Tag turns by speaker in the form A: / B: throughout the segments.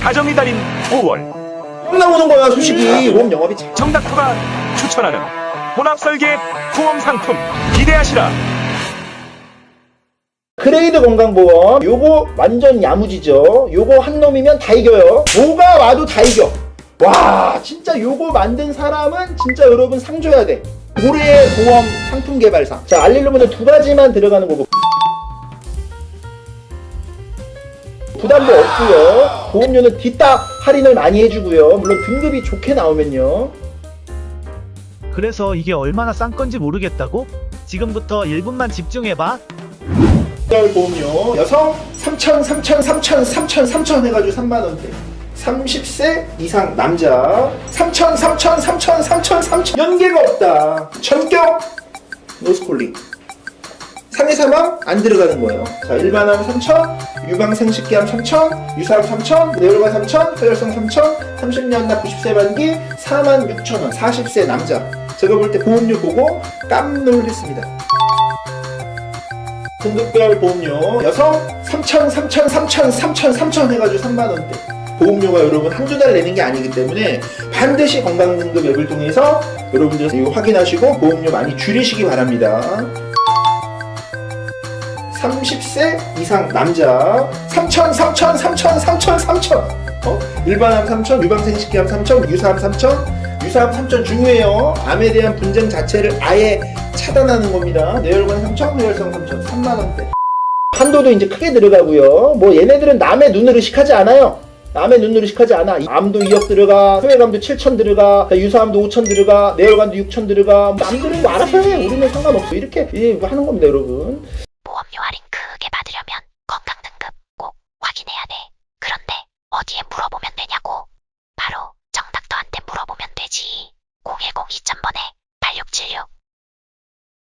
A: 가정이 달인 5월.
B: 형 나오는 거야 소식이. 보험 영업이 참.
A: 정닥터가 추천하는 혼합설계 보험 상품 기대하시라.
B: 그레이드 건강보험 요거 완전 야무지죠? 요거 한 놈이면 다 이겨요. 뭐가 와도 다 이겨. 와 진짜 요거 만든 사람은 진짜 여러분 상 줘야 돼. 올해의 보험 상품 개발상 자 알릴로면은 두 가지만 들어가는 거고 부담도 없고요. 보험료는 뒤딱 할인을 많이 해주고요. 물론 등급이 좋게 나오면요.
C: 그래서 이게 얼마나 싼 건지 모르겠다고? 지금부터 1분만 집중해봐.
B: 별 보험료 여성 3천 3천 3천 3천 3천 해가지고 3만 원대. 30세 이상 남자. 3천 3천 3천 3천 3천. 연계가 없다. 전격 노스콜링 상해 사망 안 들어가는 거예요. 자 일반암 3천 유방생식기암 3천 유사암 3천 뇌혈관 3천 혈혈성 3천 30년 납 90세 만기 4만 6천 원 40세 남자. 제가 볼 때 보험료 보고 깜놀했습니다. 등급별 보험료. 여성 3천 3천 3천 3천 3천 해가지고 3만 원대. 보험료가 여러분 한두 달 내는 게 아니기 때문에 반드시 건강등급 앱을 통해서 여러분들 이거 확인하시고 보험료 많이 줄이시기 바랍니다 30세 이상 남자 3천 3천 3천 3천 3천 어? 일반암 3천 유방생식기암 3천 유사암 3천 유사암 3천 중요해요 암에 대한 분쟁 자체를 아예 차단하는 겁니다. 뇌혈관 3천, 뇌혈성 3천, 3만 원대. 한도도 이제 크게 들어가고요. 뭐 얘네들은 남의 눈을 의식하지 않아요. 남의 눈을 의식하지 않아. 암도 2억 들어가, 소외감도 7천 들어가, 유사암도 5천 들어가, 뇌혈관도 6천 들어가. 남들은 뭐 알아서 해. 우리는 상관없어. 이렇게 예, 하는 겁니다, 여러분.
D: 보험료 할인 크게 받으려면 건강 등급 꼭 확인해야 돼. 그런데 어디에 물어보면 되냐고? 바로 정닥터한테 물어보면 되지. 010 2000번에 8676.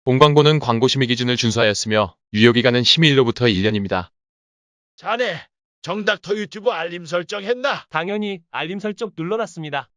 E: 본광고는 광고 심의 기준을 준수하였으며 유효기간은 심의일로부터 1년입니다.
F: 자네 정닥터 유튜브 알림 설정 했나?
C: 당연히 알림 설정 눌러놨습니다.